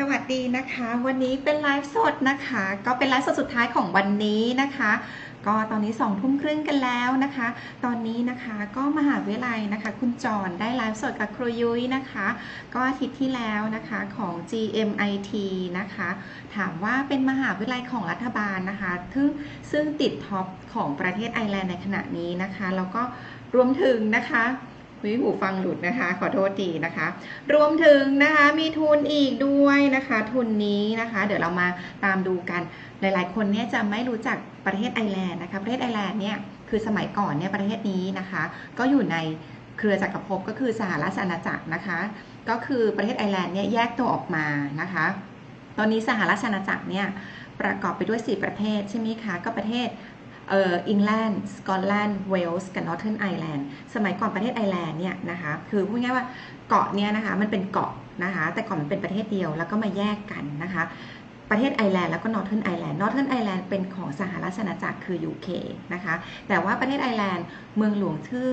สวัสดีนะคะ วันนี้เป็นไลฟ์สดนะคะ ก็เป็นไลฟ์สดสุดท้ายของวันนี้นะคะ ก็ตอนนี้สองทุ่มครึ่งกันแล้วนะคะ ตอนนี้นะคะก็มหาวิทยาลัยนะคะ คุณจอนได้ไลฟ์สดกับครูยุ้ยนะคะ ก็อาทิตย์ที่แล้วนะคะของ GMIT นะคะ ถามว่าเป็นมหาวิทยาลัยของรัฐบาลนะคะซึ่งซึ่งติดท็อปของประเทศไอร์แลนด์ในขณะนี้นะคะแล้วก็รวมถึงนะคะ วิหูฟังหลุดนะคะ ขอโทษทีนะคะ รวมถึงนะคะมีทุนอีกด้วยนะคะ ทุนนี้นะคะ เดี๋ยวเรามาตามดูกันหลาย ๆ คนเนี่ยจะไม่รู้จักประเทศไอร์แลนด์นะคะประเทศไอร์แลนด์เนี่ยคือสมัยก่อนเนี่ยประเทศนี้นะคะ ก็อยู่ในเครือจักรภพก็คือสหราชอาณาจักรนะคะ ก็คือประเทศไอร์แลนด์เนี่ยแยกตัวออกมานะคะ ตอนนี้สหราชอาณาจักรเนี่ยประกอบไปด้วย 4 ประเทศใช่ไหมคะก็ประเทศ เอ่ออังกฤษสกอตแลนด์เวลส์กับนอร์เทิร์นไอแลนด์สมัยก่อนประเทศไอร์แลนด์เนี่ยนะคะคือพูดง่ายๆว่าเกาะเนี่ยนะคะมันเป็นเกาะนะคะแต่ก่อนมันเป็นประเทศเดียวแล้วก็มาแยกกันนะคะประเทศไอร์แลนด์แล้วก็นอร์เทิร์นไอร์แลนด์นอร์เทิร์นไอร์แลนด์เป็นของสหราชอาณาจักรคือ UK นะคะแต่ว่าประเทศไอร์แลนด์เมืองหลวงชื่อ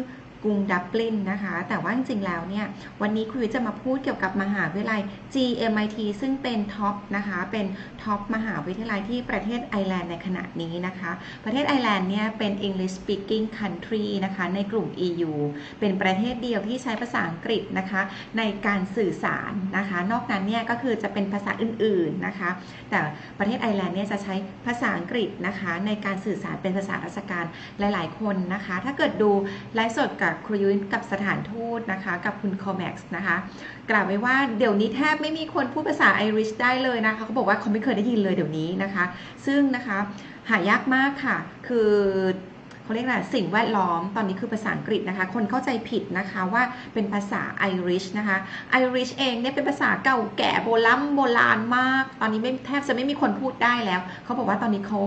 กรุงดับลินนะคะ แต่ว่าจริงๆแล้วเนี่ย วันนี้คุยจะมาพูดเกี่ยวกับมหาวิทยาลัย GMIT ซึ่งเป็นท็อปนะคะ เป็นท็อปมหาวิทยาลัยที่ประเทศไอร์แลนด์ในขณะนี้นะคะ ประเทศไอร์แลนด์เนี่ยเป็น English speaking country นะคะ ในกลุ่ม EU เป็นประเทศเดียวที่ใช้ภาษาอังกฤษนะคะ ในการสื่อสารนะคะ นอกนั้นเนี่ยก็คือจะเป็นภาษาอื่นๆนะคะ แต่ประเทศไอร์แลนด์เนี่ยจะใช้ภาษาอังกฤษนะคะ ในการสื่อสารเป็นภาษาราชการหลาย ๆ คนนะคะ ถ้าเกิดดูไลฟ์สดกับครูยุ้ยกับสถานทูตนะคะ กับคุณโคแม็กซ์นะคะกล่าวไว้ว่าเดี๋ยวนี้แทบไม่มีคนพูดภาษาไอริชได้เลยนะคะเขาบอกว่าเขาไม่เคยได้ยินเลยเดี๋ยวนี้นะคะ ซึ่งนะคะหายากมากค่ะ คือเขาเรียกอะไรสิ่งแวดล้อมตอนนี้คือภาษาอังกฤษนะคะ คนเข้าใจผิดนะคะว่าเป็นภาษาไอริชนะคะไอริชเองเนี่ยเป็นภาษาเก่าแก่โบราณโบราณมาก ตอนนี้ไม่แทบจะไม่มีคนพูดได้แล้ว เขาบอกว่าตอนนี้เขา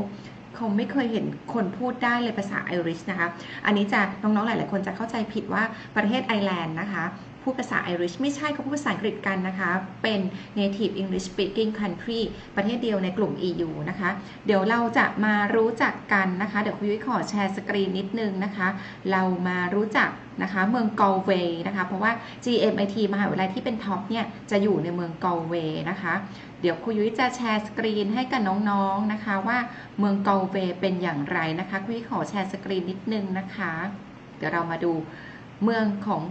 เขาไม่เคยเห็นคนพูดได้เลยภาษาไอริชนะคะ อันนี้จะน้องๆหลาย ๆ คนจะเข้าใจผิดว่าประเทศไอร์แลนด์นะคะพูดภาษาไอริชไม่ใช่เขาพูดภาษาอังกฤษกันนะคะ เป็น native English speaking country ประเทศเดียวในกลุ่ม EU นะคะ เดี๋ยวเราจะมารู้จักกันนะคะ เดี๋ยวคุยขอแชร์สกรีนนิดนึงนะคะ เรามารู้จักนะคะเมืองกอลเวย์นะคะ เพราะว่า GMIT มหาวิทยาลัยที่เป็นท็อปเนี่ยจะอยู่ในเมืองกอลเวย์นะคะ เดี๋ยวครูยุ้ยจะแชร์สกรีนให้กับน้องๆนะคะว่าเมืองกอลเวย์เป็นอย่างไรนะคะครูยุ้ยขอแชร์สกรีนนิดนึงนะคะ เดี๋ยวเรามาดูเมืองของ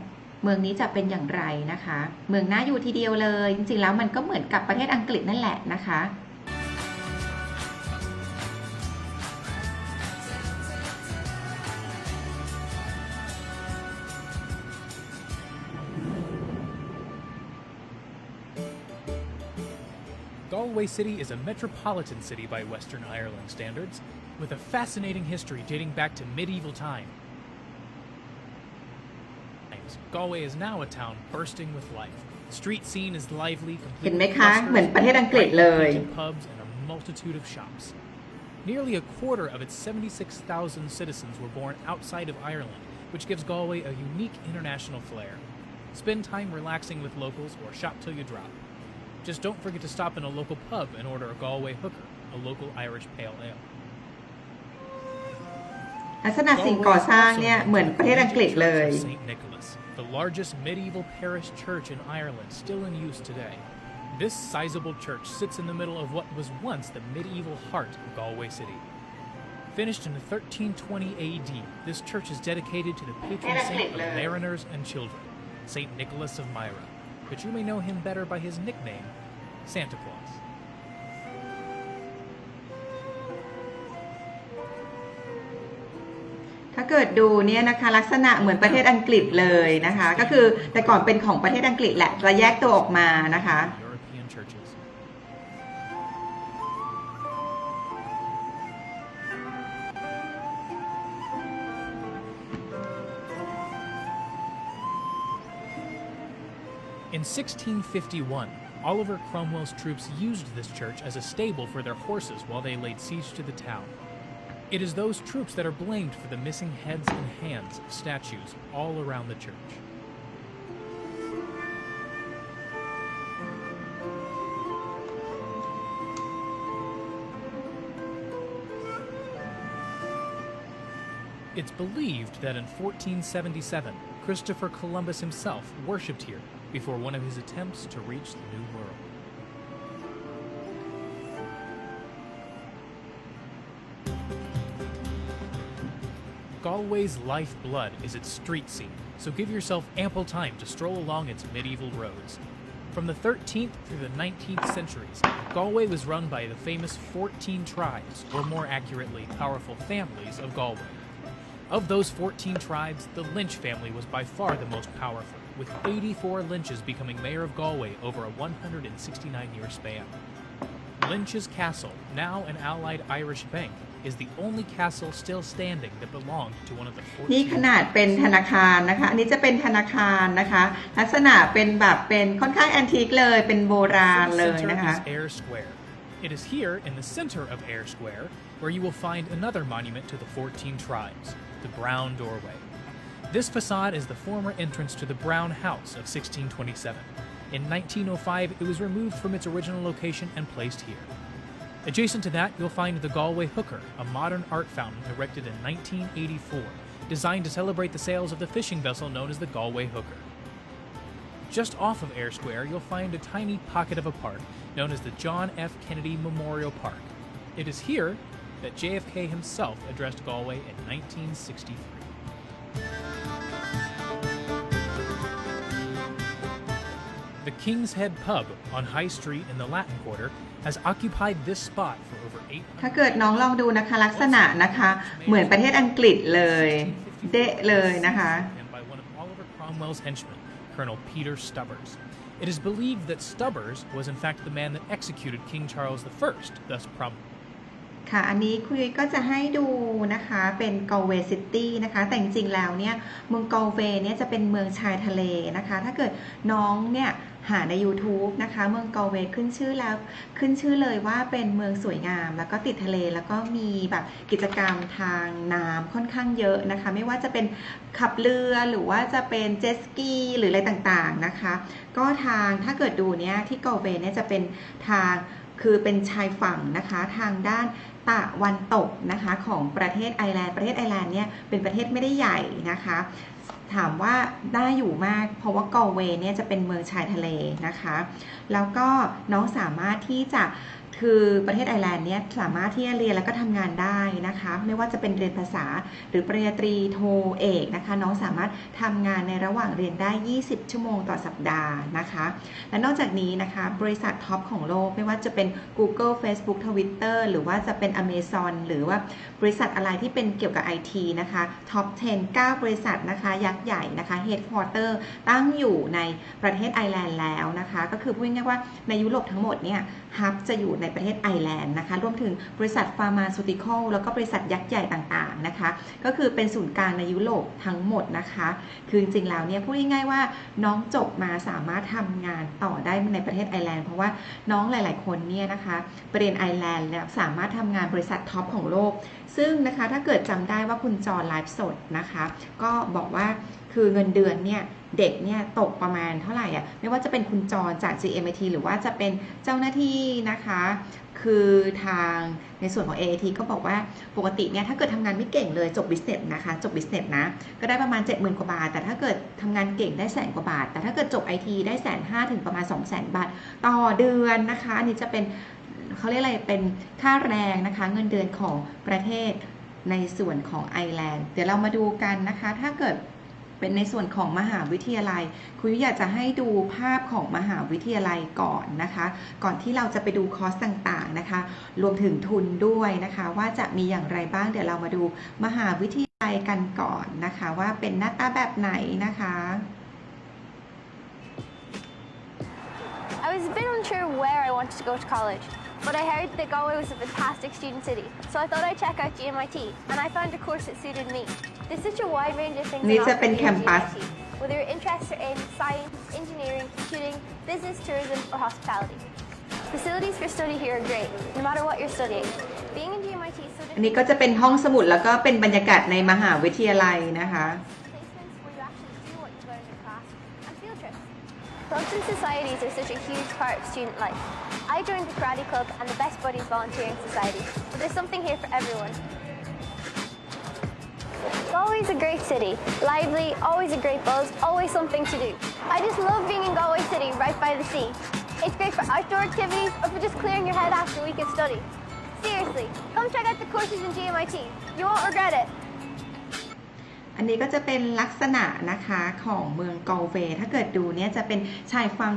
เมืองนี้จะเป็นอย่างไรนะคะ เมืองน่าอยู่ทีเดียวเลย จริงๆแล้วมันก็เหมือนกับประเทศอังกฤษนั่นแหละนะคะ Galway City is a metropolitan city by Western Ireland standards, with a fascinating history dating back to medieval time. Galway is now a town bursting with life. The street scene is lively, เห็น complete ไหม with คะ เหมือนประเทศอังกฤษเลย brightly painted pubs and a multitude of shops. Nearly a quarter of its 76,000 citizens were born outside of Ireland, which gives Galway a unique international flair. Spend time relaxing with locals or shop till you drop. Just don't forget to stop in a local pub and order a Galway hooker, a local Irish pale ale. ลักษณะสิ่งก่อสร้างเนี่ยเหมือนประเทศอังกฤษเลย St. Nicholas, the largest medieval parish church in Ireland, still in use today. This sizable church sits in the middle of what was once the medieval heart of Galway City. Finished in 1320 AD, this church is dedicated to the patron saint of mariners and children, St. Nicholas of Myra, but you may know him better by his nickname, Santa Claus. ถ้าเกิดดูเนี่ยนะคะลักษณะเหมือนประเทศอังกฤษเลยนะคะ ก็คือแต่ก่อนเป็นของประเทศอังกฤษแหละจะแยกตัวออกมานะคะ In 1651, Oliver Cromwell's troops used this church as a stable for their horses while they laid siege to the town. It is those troops that are blamed for the missing heads and hands of statues all around the church. It's believed that in 1477, Christopher Columbus himself worshipped here before one of his attempts to reach the New World. Galway's lifeblood is its street scene, so give yourself ample time to stroll along its medieval roads. From the 13th through the 19th centuries, Galway was run by the famous 14 tribes, or more accurately, powerful families of Galway. Of those 14 tribes, the Lynch family was by far the most powerful, with 84 Lynches becoming mayor of Galway over a 169 year span. Lynch's Castle, now an allied Irish bank, is the only castle still standing that belonged to one of the 14 นี่ขนาดเป็นธนาคารนะคะ อันนี้จะเป็นธนาคารนะคะ ลักษณะเป็นแบบเป็นค่อนข้างแอนทิกเลย เป็นโบราณ The เลย center นะคะ is Ayr Square. It is here in the center of Ayr Square where you will find another monument to the 14 tribes, the Brown Doorway. This facade is the former entrance to the Brown House of 1627. In 1905, it was removed from its original location and placed here. Adjacent to that, you'll find the Galway Hooker, a modern art fountain erected in 1984, designed to celebrate the sails of the fishing vessel known as the Galway Hooker. Just off of Air Square, you'll find a tiny pocket of a park known as the John F. Kennedy Memorial Park. It is here that JFK himself addressed Galway in 1963. The King's Head Pub on High Street in the Latin Quarter has occupied this spot for over eight. ถ้าเกิดน้องลองดูนะคะลักษณะนะคะเหมือนประเทศอังกฤษเลยเดะเลยนะคะ and by one of Oliver Cromwell's henchmen, Colonel Peter Stubbers. It is believed that Stubbers was in fact the man that executed King Charles I, thus Cromwell. ค่ะ อันนี้คุยก็จะให้ดูนะคะเป็นกอลเวย์ซิตี้นะคะ แต่จริงๆแล้วเนี่ยเมืองกอลเวย์เนี่ยจะเป็นเมืองชายทะเลนะคะ ถ้าเกิดน้องเนี่ย หาใน YouTube นะคะเมืองกอเวขึ้นชื่อแล้วขึ้นชื่อเลยว่าเป็นเมืองสวยงาม แล้วก็ติดทะเลแล้วก็มีแบบกิจกรรมทางน้ำค่อนข้างเยอะนะคะ ไม่ว่าจะเป็นขับเรือหรือว่าจะเป็นเจ็ตสกีหรืออะไรต่างๆนะคะ ก็ทางถ้าเกิดดูเนี่ยที่กอเวเนี่ยจะเป็นทางคือเป็นชายฝั่งนะคะทางด้านตะวันตกนะคะของประเทศไอร์แลนด์ประเทศไอร์แลนด์เนี่ยเป็นประเทศไม่ได้ใหญ่นะคะ ถามว่าได้อยู่มาก เพราะว่ากอเวเนี่ยจะเป็นเมืองชายทะเลนะคะ แล้วก็น้องสามารถที่จะ คือประเทศไอร์แลนด์เนี่ยสามารถที่จะเรียนแล้วก็ทำงานได้นะคะ ไม่ว่าจะเป็นเรียนภาษาหรือปริญญาตรีโทเอกนะคะ น้องสามารถทำงานในระหว่างเรียนได้ 20 ชั่วโมงต่อสัปดาห์นะคะ และนอกจากนี้นะคะ บริษัทท็อปของโลก ไม่ว่าจะเป็น Google Facebook Twitter หรือว่าจะเป็น Amazon หรือว่าบริษัทอะไรที่เป็นเกี่ยวกับ IT นะคะท็อป 10 9 บริษัทนะคะยักษ์ใหญ่นะคะ Headquarter ตั้งอยู่ในประเทศไอร์แลนด์แล้วนะคะ ก็คือพูดง่ายๆว่าในยุโรปทั้งหมดเนี่ยฮับจะอยู่ในประเทศไอร์แลนด์นะคะ รวมถึงบริษัทฟาร์มาซูติคอลแล้วก็บริษัทยักษ์ใหญ่ต่างๆนะคะ ก็คือเป็นศูนย์กลางในยุโรปทั้งหมดนะคะ คือจริงๆแล้วเนี่ยพูดง่ายๆว่าน้องจบมาสามารถทำงานต่อได้ในประเทศไอร์แลนด์เพราะว่าน้องหลายๆคนเนี่ยนะคะไปเรียนไอร์แลนด์เนี่ยสามารถทำงานบริษัทท็อปของโลก ซึ่งนะคะถ้าเกิดจำได้ว่าคุณจอไลฟ์สดนะคะ ก็บอกว่าคือเงินเดือนเนี่ย เด็กเนี่ยตกประมาณเท่าไหร่อะไม่ว่าจะเป็นคุณจรจาก GMIT หรือว่าจะเป็นเจ้าหน้าที่นะคะ คือทางในส่วนของ AAT ก็บอกว่าปกติเนี่ยถ้าเกิดทำงานไม่เก่งเลยจบ business นะคะจบ business นะก็ได้ประมาณ 70,000 กว่าบาท แต่ถ้าเกิดทำงานเก่งได้แสนกว่าบาท แต่ถ้าเกิดจบ IT ได้แสนห้าถึงประมาณ 2 0 0 0 0 0 บาท ต่อเดือนนะคะอันนี้จะเป็นเขาเรียกอะไรเป็นค่าแรงนะคะเงินเดือนของประเทศในส่วนของไอร์แลนด์ เดี๋ยวเรามาดูกันนะคะ ถ้าเกิด เป็นในส่วนของมหาวิทยาลัยคุณอยากจะให้ดูภาพของมหาวิทยาลัยก่อนนะคะ ก่อนที่เราจะไปดูคอร์สต่างๆนะคะ รวมถึงทุนด้วยนะคะ ว่าจะมีอย่างไรบ้างเดี๋ยวเรามาดูมหาวิทยาลัยกันก่อนนะคะ ว่าเป็นหน้าตาแบบไหนนะคะ I was a bit unsure where I wanted to go to college, but I heard that Galway was a fantastic student city, so I thought I'd check out GMIT, and I found a course that suited me. There's such a wide range of things Needs on a offer pen here at campus. GMIT, whether you're interested in science, engineering, computing, business, tourism, or hospitality. Facilities for study here are great, no matter what you're studying. Being in GMIT is so อันนี้ different ก็จะเป็นห้องสมุดแล้วก็เป็นบรรยากาศในมหาวิทยาลัยนะคะ placements where you actually do what you learned in class, and field trips. Clubs and societies are such a huge part of student life. I joined the Karate Club and the Best Buddies Volunteering Society, but there's something here for everyone. Galway's a great city. Lively, always a great buzz, always something to do. I just love being in Galway City, right by the sea. It's great for outdoor activities or for just clearing your head after a week of study. Seriously, come check out the courses in GMIT. You won't regret it. อันนี้ก็จะเป็นลักษณะนะคะของเมืองกอลเวถ้าเกิดดูเนี่ยจะเป็นชายฝั่ง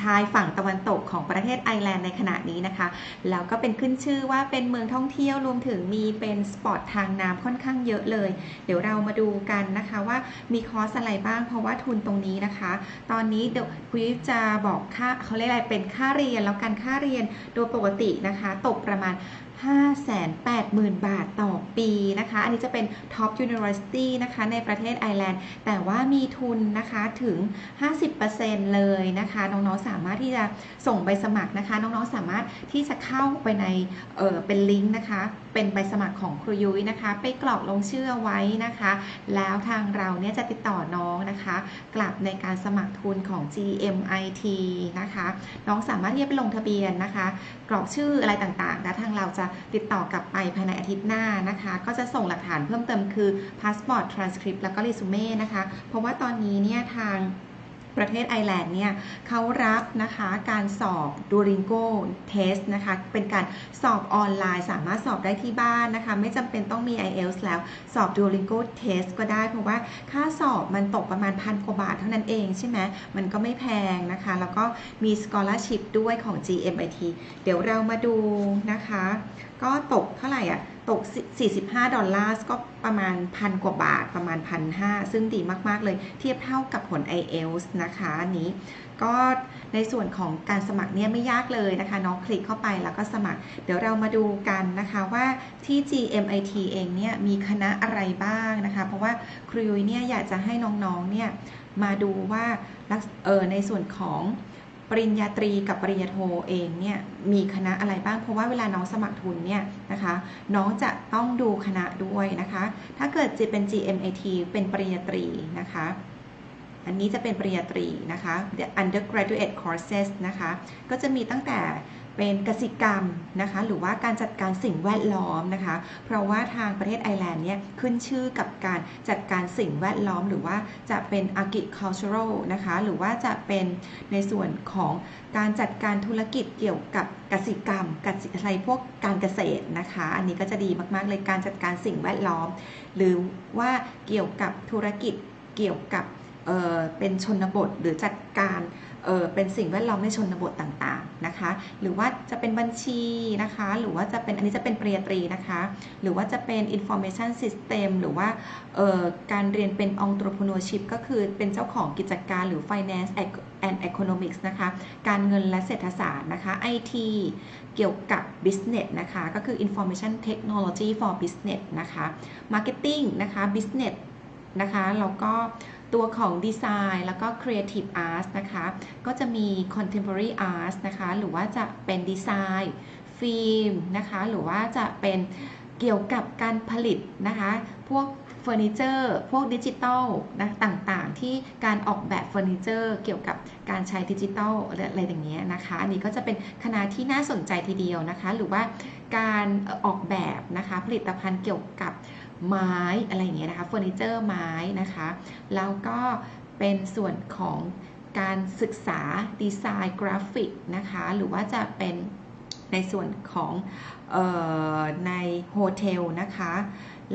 ชายฝั่งตะวันตกของประเทศไอร์แลนด์ในขณะนี้นะคะ แล้วก็เป็นขึ้นชื่อว่าเป็นเมืองท่องเที่ยวรวมถึงมีเป็นสปอร์ตทางน้ำค่อนข้างเยอะเลย เดี๋ยวเรามาดูกันนะคะว่ามีคอร์สอะไรบ้างเพราะว่าทุนตรงนี้นะคะ ตอนนี้เดี๋ยวคุยจะบอกค่าเขาเรียกอะไรเป็นค่าเรียนแล้วกันค่าเรียนโดยปกตินะคะ ตกประมาณ 580,000 บาทต่อปีนะคะ อันนี้จะเป็น Top University นะคะในประเทศไอร์แลนด์ แต่ว่ามีทุนนะคะถึง 50%เลยนะคะ น้องๆสามารถที่จะส่งใบสมัครนะคะ น้องๆสามารถที่จะเข้าไปในเออเป็นลิงก์นะคะ เป็นใบสมัครของครูยุ้ยนะคะ ไปกรอกลงชื่อไว้นะคะ แล้วทางเราเนี่ยจะติดต่อน้องนะคะ กลับในการสมัครทุนของ GMIT นะคะ น้องสามารถที่จะไปลงทะเบียนนะคะ กรอกชื่ออะไรต่างๆนะทางเราจะติดต่อกลับไปภายในอาทิตย์หน้านะคะ ก็จะส่งหลักฐานเพิ่มเติมคือ passport transcript แล้วก็ resume นะคะ เพราะว่าตอนนี้เนี่ยทาง ประเทศไอร์แลนด์เนี่ยเขารับนะคะการสอบ Duolingo Test นะคะเป็นการสอบออนไลน์ สามารถสอบได้ที่บ้านนะคะไม่จำเป็นต้องมี IELTS แล้วสอบ Duolingo Test ก็ได้ เพราะว่าค่าสอบมันตกประมาณพันกว่าบาทเท่านั้นเองใช่ไหมมันก็ไม่แพงนะคะ แล้วก็มี scholarship ด้วยของ GMIT เดี๋ยวเรามาดูนะคะ ก็ตกเท่าไหร่อะ ตก 45 ดอลลาร์ก็ประมาณพันกว่าบาทประมาณพันห้าซึ่งดีมาก ๆ เลยเทียบเท่ากับผล IELTS นะคะอันนี้ ก็ในส่วนของการสมัครเนี่ยไม่ยากเลยนะคะ น้องคลิกเข้าไปแล้วก็สมัคร เดี๋ยวเรามาดูกันนะคะว่าที่ GMIT เองเนี่ยมีคณะอะไรบ้างนะคะ เพราะว่าครูยุ้ยเนี่ยอยากจะให้น้อง ๆ เนี่ยมาดูว่าเออในส่วนของ ปริญญาตรีกับปริญญาโทเองเนี่ยมีคณะอะไรบ้าง เพราะว่าเวลาน้องสมัครทุนเนี่ยนะคะน้องจะต้องดูคณะด้วยนะคะ ถ้าเกิดจะเป็น GMAT เป็นปริญญาตรีนะคะอันนี้จะเป็นปริญญาตรีนะคะ The undergraduate courses นะคะ ก็จะมีตั้งแต่ เป็นกสิกรรมนะคะหรือว่าการจัดการสิ่งแวดล้อมนะคะ เพราะว่าทางประเทศไอร์แลนด์เนี่ยขึ้นชื่อกับการจัดการสิ่งแวดล้อม หรือว่าจะเป็น agricultural นะคะหรือว่าจะเป็นในส่วนของการจัดการธุรกิจเกี่ยวกับกสิกรรมกสิอะไรพวกการเกษตรนะคะ อันนี้ก็จะดีมากๆเลยการจัดการสิ่งแวดล้อม หรือว่าเกี่ยวกับธุรกิจเกี่ยวกับเเป็นชนบทหรือจัดการเเป็นสิ่งแวดล้อมในชนบทต่างๆ นะคะ หรือว่าจะเป็นบัญชีนะคะ หรือว่าจะเป็นอันนี้จะเป็นปริญญาตรีนะคะ หรือว่าจะเป็น information system หรือว่าการเรียนเป็น entrepreneurship ก็คือเป็นเจ้าของกิจการหรือ finance and economics นะคะ การเงินและเศรษฐศาสตร์นะคะ IT เกี่ยวกับ business นะคะ ก็คือ information technology for business นะคะ marketing นะคะ business นะคะ แล้วก็ ตัวของดีไซน์แล้วก็ Creative Arts นะคะ ก็จะมี Contemporary Arts นะคะ หรือว่าจะเป็นดีไซน์ฟิล์มนะคะ หรือว่าจะเป็นเกี่ยวกับการผลิตนะคะ พวกเฟอร์นิเจอร์ พวกดิจิตอลนะต่างๆ ที่การออกแบบเฟอร์นิเจอร์เกี่ยวกับการใช้ดิจิตอลอะไรอย่างเงี้ยนะคะ อันนี้ก็จะเป็นคณะที่น่าสนใจทีเดียวนะคะ หรือว่าการออกแบบนะคะผลิตภัณฑ์เกี่ยวกับ ไม้อะไรอย่างเงี้ยนะคะเฟอร์นิเจอร์ไม้นะคะ แล้วก็เป็นส่วนของการศึกษาดีไซน์กราฟิกนะคะ หรือว่าจะเป็นในส่วนของออในโฮเทลนะคะ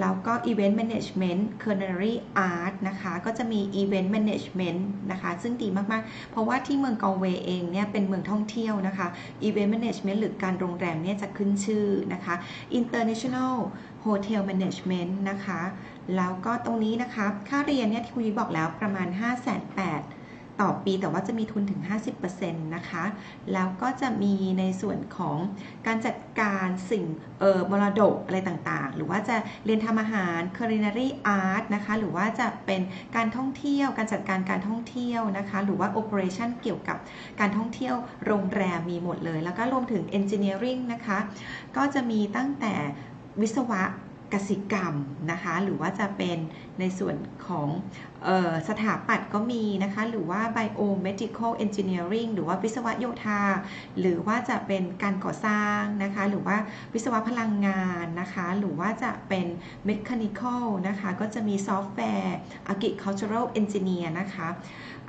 แล้วก็ Event Management Culinary Art นะคะ ก็จะมี Event Management นะคะ ซึ่งดีมาก ๆ เพราะว่าที่เมืองกอลเวย์เองเนี่ยเป็นเมืองท่องเที่ยวนะคะ Event Management หรือการโรงแรมเนี่ยจะขึ้นชื่อนะคะ International Hotel Management นะคะ แล้วก็ตรงนี้นะคะ ค่าเรียนเนี่ยที่คุณยุ้ยบอกแล้วประมาณ 5 8 0 0 0ต่อปีแต่ว่าจะมีทุนถึง 50%นะคะ แล้วก็จะมีในส่วนของการจัดการสิ่งเออมรดกอะไรต่างๆ หรือว่าจะเรียนทำอาหาร culinary art นะคะ หรือว่าจะเป็นการท่องเที่ยว การจัดการการท่องเที่ยวนะคะ หรือว่า operation เกี่ยวกับการท่องเที่ยวโรงแรมมีหมดเลย แล้วก็รวมถึง engineering นะคะ ก็จะมีตั้งแต่ วิศวะกสิกรรมนะคะ หรือว่าจะเป็น ในส่วนของออสถาปัตย์ก็มีนะคะ หรือว่า biomedical engineering หรือว่าวิศวะโยธา หรือว่าจะเป็นการก่อสร้างนะคะ หรือว่าวิศวะพลังงานนะคะ หรือว่าจะเป็น mechanical นะคะ ก็จะมี software agricultural engineer นะคะ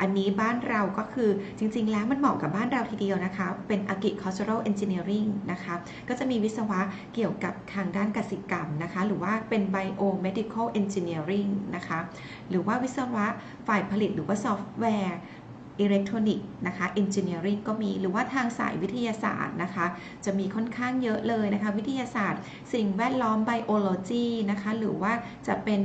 อันนี้บ้านเราก็คือจริงๆ แล้วมันเหมาะกับบ้านเราทีเดียวนะคะ เป็น agricultural engineering นะคะ ก็จะมีวิศวะเกี่ยวกับทางด้านกสิกรรมนะคะ หรือว่าเป็น biomedical engineering นะคะ หรือว่าวิศวะฝ่ายผลิตหรือว่าซอฟต์แวร์อิเล็กทรอนิกส์นะคะ engineering ก็มีหรือว่าทางสายวิทยาศาสตร์นะคะ จะมีค่อนข้างเยอะเลยนะคะ วิทยาศาสตร์ สิ่งแวดล้อม biology นะคะ หรือว่าจะเป็น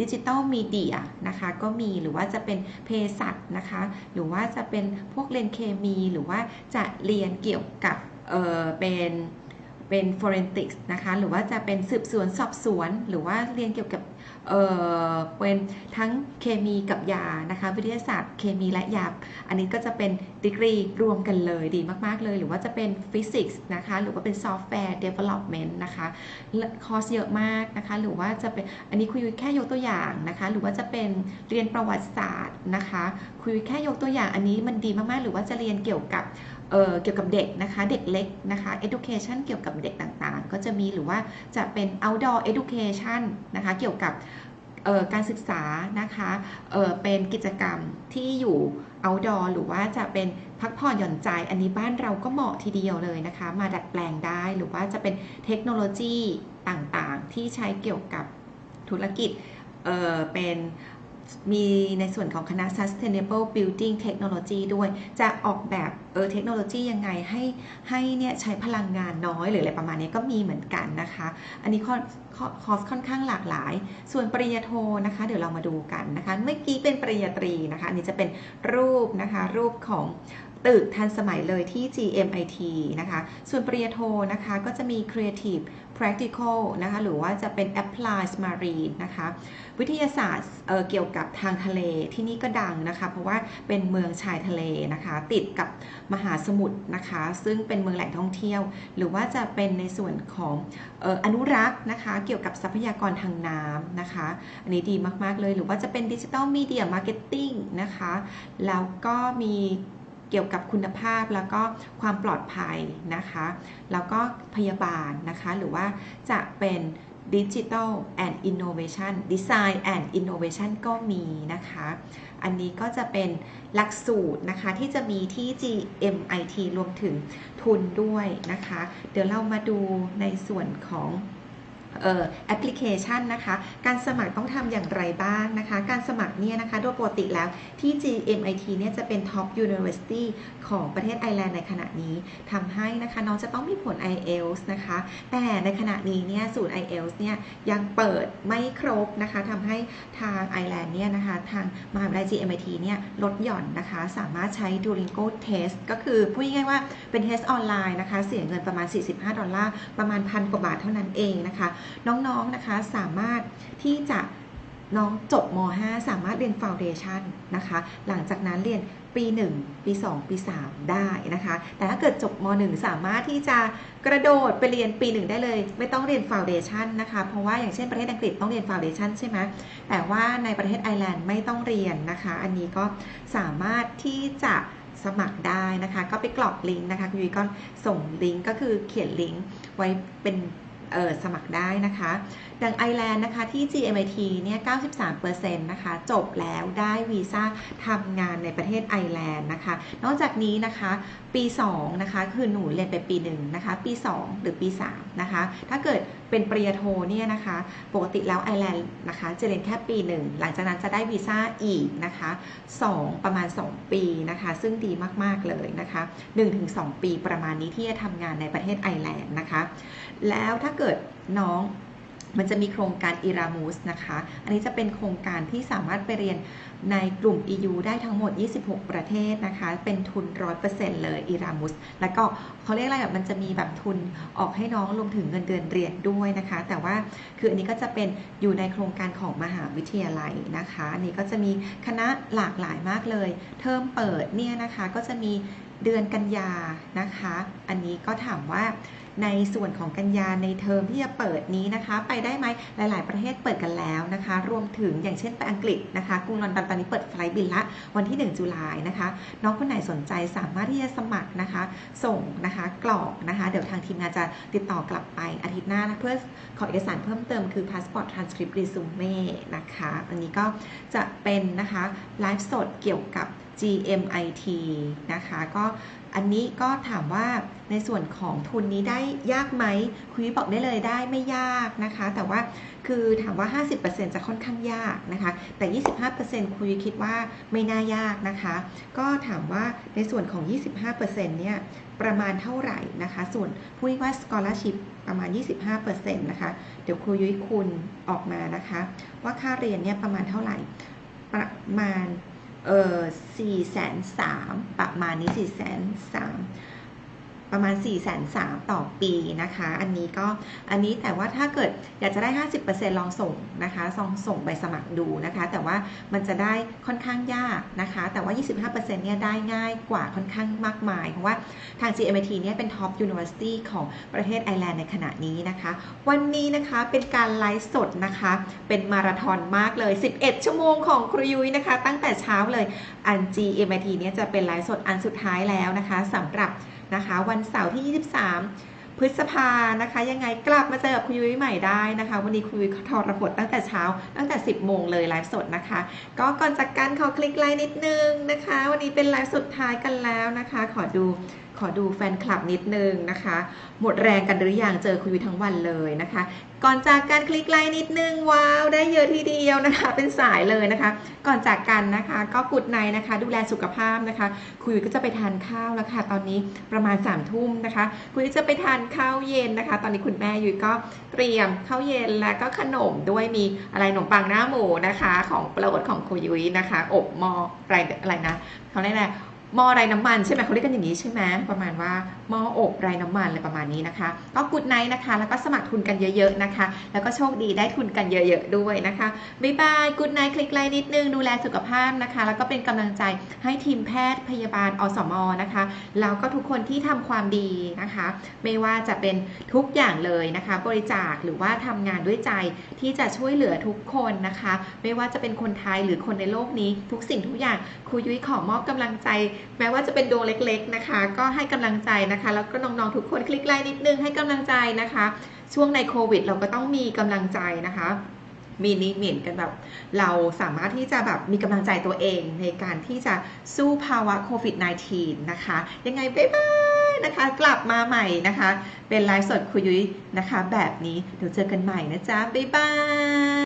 ดิจิตอลมีเดียนะคะก็มีหรือว่าจะเป็นเภสัชนะคะ หรือว่าจะเป็นพวกเรียนเคมีหรือว่าจะเรียนเกี่ยวกับเออเป็น เป็น forensics นะคะหรือว่าจะเป็นสืบสวนสอบสวน หรือว่าเรียนเกี่ยวกับเออเป็นทั้งเคมีกับยานะคะวิทยาศาสตร์เคมีและยา อันนี้ก็จะเป็นดีกรีรวมกันเลยดีมากๆเลย หรือว่าจะเป็นฟิสิกส์นะคะหรือว่าเป็นซอฟต์แวร์เดเวล็อปเมนต์นะคะคอร์สเยอะมากนะคะหรือว่าจะเป็นอันนี้คุยแค่ยกตัวอย่างนะคะหรือว่าจะเป็นเรียนประวัติศาสตร์นะคะคุยแค่ยกตัวอย่างอันนี้มันดีมากๆ หรือว่าจะเรียนเกี่ยวกับ เเกี่ยวกับเด็กนะคะ เด็กเล็กนะคะ education เกี่ยวกับเด็กต่างๆ ก็จะมีหรือว่าจะเป็น outdoor education นะคะ เกี่ยวกับการศึกษานะคะเเป็นกิจกรรมที่อยู่ outdoor หรือว่าจะเป็นพักผ่อนหย่อนใจ อันนี้บ้านเราก็เหมาะทีเดียวเลยนะคะ มาดัดแปลงได้ หรือว่าจะเป็นเทคโนโลยีต่างๆ ที่ใช้เกี่ยวกับธุรกิจเเป็น มีในส่วนของคณะ sustainable building technology ด้วยจะออกแบบเออเทคโนโลยียังไงให้ให้เนี่ยใช้พลังงานน้อยหรืออะไรประมาณนี้ก็มีเหมือนกันนะคะ อันนี้คอร์สคอร์สค่อนข้างหลากหลาย ส่วนปริญญาโทนะคะ เดี๋ยวเรามาดูกันนะคะ เมื่อกี้เป็นปริญญาตรีนะคะอันนี้จะเป็นรูปนะคะรูปของ ตึกทันสมัยเลยที่ GMIT นะคะ ส่วนปริญญาโทนะคะก็จะมี Creative Practical นะคะหรือว่าจะเป็น Applied Marine นะคะวิทยาศาสตร์เเกี่ยวกับทางทะเลที่นี่ก็ดังนะคะเพราะว่าเป็นเมืองชายทะเลนะคะ ติดกับมหาสมุทรนะคะ ซึ่งเป็นเมืองแหล่งท่องเที่ยว หรือว่าจะเป็นในส่วนของอออนุรักษ์นะคะ เกี่ยวกับทรัพยากรทางน้ำนะคะ อันนี้ดีมาก ๆ เลยหรือว่าจะเป็นดิจิ t a ลมีเดียมาร์เก็ตติ้งนะคะ แล้วก็มี เกี่ยวกับคุณภาพแล้วก็ความปลอดภัยนะคะ แล้วก็พยาบาลนะคะ หรือว่าจะเป็นดิจิ t a ล and Innovation Design and Innovation ก็มีนะคะ อันนี้ก็จะเป็นหลักสูตรนะคะที่จะมีที่ GMIT รวมถึงทุนด้วยนะคะ เดี๋ยวเรามาดูในส่วนของ แอปพลิเคชันนะคะ การสมัครต้องทำอย่างไรบ้างนะคะ การสมัครเนี่ยนะคะ โดยปกติแล้วที่ GMIT เนี่ยจะเป็น Top University ของประเทศไอร์แลนด์ในขณะนี้ทำให้นะคะน้องจะต้องมีผล IELTS นะคะ แต่ในขณะนี้เนี่ยสูตร IELTS เนี่ยยังเปิดไม่ครบนะคะทำให้ทางไอร์แลนด์เนี่ยนะคะ ทางมหาวิทยาลัย GMIT เนี่ยลดหย่อนนะคะ สามารถใช้ Duolingo Test ก็คือพูดง่ายๆว่าเป็นเทสออนไลน์นะคะ เสียเงินประมาณ 45 ดอลลาร์ ประมาณพันกว่าบาทเท่านั้นเองนะคะน้องๆนะคะสามารถที่จะน้องจบม .5 สามารถเรียน Foundation นะคะ หลังจากนั้นเรียนปี 1 ปี 2 ปี 3 ได้นะคะ แต่ถ้าเกิดจบม .1 สามารถที่จะกระโดดไปเรียนปี 1 ได้เลย ไม่ต้องเรียน Foundation นะคะ เพราะว่าอย่างเช่นประเทศอังกฤษต้องเรียน Foundation ใช่ไหมแต่ว่าในประเทศไอร์แลนด์ไม่ต้องเรียนนะคะ อันนี้ก็สามารถที่จะสมัครได้นะคะ ก็ไปกรอกลิงก์นะคะคุณยุ้ยก็ส่งลิงก์ก็คือเขียนลิงก์ไว้เป็น สมัครได้นะคะดังไอร์แลนด์นะคะที่ GMIT เนี่ย 93%นะคะ จบแล้วได้วีซ่าทำงานในประเทศไอร์แลนด์นะคะ นอกจากนี้นะคะปี 2 นะคะ คือหนูเรียนไปปี1นะคะ ปี 2 หรือปี 3 นะคะ ถ้าเกิดเป็นปริญญาโทเนี่ยนะคะ ปกติแล้วไอร์แลนด์นะคะจะเรียนแค่ปี 1 หลังจากนั้นจะได้วีซ่าอีกนะคะ 2 ประมาณ 2 ปีนะคะ ซึ่งดีมาก ๆ เลยนะคะ 1-2 ปีประมาณนี้ที่จะทำงานในประเทศไอร์แลนด์นะคะ แล้วถ้าเกิดน้อง มันจะมีโครงการ Erasmus นะคะ อันนี้จะเป็นโครงการที่สามารถไปเรียนในกลุ่ม EU ได้ทั้งหมด 26 ประเทศนะคะ เป็นทุน 100%เลย Erasmus แล้วก็เขาเรียกอะไรแบบมันจะมีแบบทุนออกให้น้องรวมถึงเงินเดือนเรียนด้วยนะคะ แต่ว่าคืออันนี้ก็จะเป็นอยู่ในโครงการของมหาวิทยาลัยนะคะ อันนี้ก็จะมีคณะหลากหลายมากเลย เทอมเปิดเนี่ยนะคะก็จะมีเดือนกันยานะคะ อันนี้ก็ถามว่า ในส่วนของกันยาในเทอมที่จะเปิดนี้นะคะ ไปได้ไหมหลาย ๆ ประเทศเปิดกันแล้วนะคะ รวมถึงอย่างเช่นไปอังกฤษนะคะกรุงลอนดอนตอนนี้เปิดไฟล์บินละวันที่ 1 จุลายนะคะน้องคนไหนสนใจสามารถที่จะสมัครนะคะ ส่งนะคะกรอกนะคะ เดี๋ยวทางทีมงานจะติดต่อกลับไปอาทิตย์หน้านะเพื่อขอเอกสารเพิ่มเติมคือ passport transcript resume นะคะ อันนี้ก็จะเป็นนะคะไลฟ์สดเกี่ยวกับ GMIT นะคะ ก็อันนี้ก็ถามว่าในส่วนของทุนนี้ได้ยากไหมคุยบอกได้เลยได้ไม่ยากนะคะ แต่ว่าคือถามว่า 50%จะค่อนข้างยากนะคะ แต่ 25%คุยคิดว่าไม่น่ายากนะคะ ก็ถามว่าในส่วนของ 25%เนี่ยประมาณเท่าไหร่นะคะ ส่วนพูดว่า scholarship ประมาณ 25%นะคะ เดี๋ยวครูยุ้ยคุณออกมานะคะ ว่าค่าเรียนเนี่ยประมาณเท่าไหร่ประมาณ เออสี่แสนสามประมาณนี้สี่แสนสาม ประมาณ4ี่แสนสามต่อปีนะคะ อันนี้ก็อันนี้แต่ว่าถ้าเกิดอยากจะได้ 50%ลองส่งนะคะลองส่งใบสมัครดูนะคะ แต่ว่ามันจะได้ค่อนข้างยากนะคะ แต่ว่า 25%เนี่ยได้ง่ายกว่าค่อนข้างมากมาย เพราะว่าทาง GMIT เนี่ยเป็นท็อป University ของประเทศไอร์แลนด์ในขณะนี้นะคะ วันนี้นะคะเป็นการไลฟ์สดนะคะ เป็นมาราธอนมากเลย 11 ชั่วโมงของครูยุ้ยนะคะ ตั้งแต่เช้าเลยอัน GMIT เนี่ยจะเป็นไลฟ์สดอันสุดท้ายแล้วนะคะสำหรับ นะคะ วันเสาร์ที่ 23 พฤษภานะคะ ยังไงกลับมาเจอกับคุณยุ้ยใหม่ได้นะคะ วันนี้คุณยุ้ยทอระบทตั้งแต่เช้า ตั้งแต่ 10 โมงเลยไลฟ์สดนะคะ ก็ก่อนจากกันขอคลิกไลค์นิดนึงนะคะ วันนี้เป็นไลฟ์สุดท้ายกันแล้วนะคะ ขอดูขอดูแฟนคลับนิดนึงนะคะ หมดแรงกันหรือยังเจอคุณยุ้ยทั้งวันเลยนะคะก่อนจากการคลิกไลค์นิดนึงว้าว ได้เยอะทีเดียวนะคะ เป็นสายเลยนะคะ ก่อนจากกันนะคะ ก็กุดในนะคะ ดูแลสุขภาพนะคะ คุยก็จะไปทานข้าวแล้วค่ะ ตอนนี้ประมาณ3ามทุ่มนะคะ คุยจะไปทานข้าวเย็นนะคะ ตอนนี้คุณแม่ยุ้ยก็เตรียมข้าวเย็นแล้วก็ขนมด้วยมีอะไรขนมปังหน้าหมูนะคะ ของโปรดของคุยยุ้ยนะคะ อบหม้ออะไรอะไรนะเขาเรียกอะไร หม้อไร้น้ำมันใช่ไหมเขาเรียกกันอย่างนี้ใช่ไหมประมาณว่าหม้ออบไร้น้ำมันอะไรประมาณนี้นะคะ ก็กุดไนนะคะ แล้วก็สมัครทุนกันเยอะๆนะคะ แล้วก็โชคดีได้ทุนกันเยอะๆด้วยนะคะบ๊ายบายกุดไนคลิกไลน์นิดนึงดูแลสุขภาพนะคะ แล้วก็เป็นกำลังใจให้ทีมแพทย์พยาบาลอสมอนะคะแล้วก็ทุกคนที่ทำความดีนะคะ ไม่ว่าจะเป็นทุกอย่างเลยนะคะ บริจาคหรือว่าทำงานด้วยใจที่จะช่วยเหลือทุกคนนะคะ ไม่ว่าจะเป็นคนไทยหรือคนในโลกนี้ ทุกสิ่งทุกอย่างครูยุ้ยขอมอบกำลังใจแม้ว่าจะเป็นดวงเล็กๆนะคะ ก็ให้กำลังใจนะคะ แล้วก็น้องๆทุกคนคลิกไลน์นิดนึงให้กำลังใจนะคะ ช่วงในโควิด เราก็ต้องมีกำลังใจนะคะมีนิมิตกันแบบเราสามารถที่จะแบบมีกำลังใจตัวเองในการที่จะสู้ภาวะโควิด -19 นะคะ ยังไงบ๊ายบายนะคะ กลับมาใหม่นะคะ เป็นไลฟ์สดคุยยุ้ยนะคะ แบบนี้เดี๋ยวเจอกันใหม่นะจ๊ะ บ๊ายบาย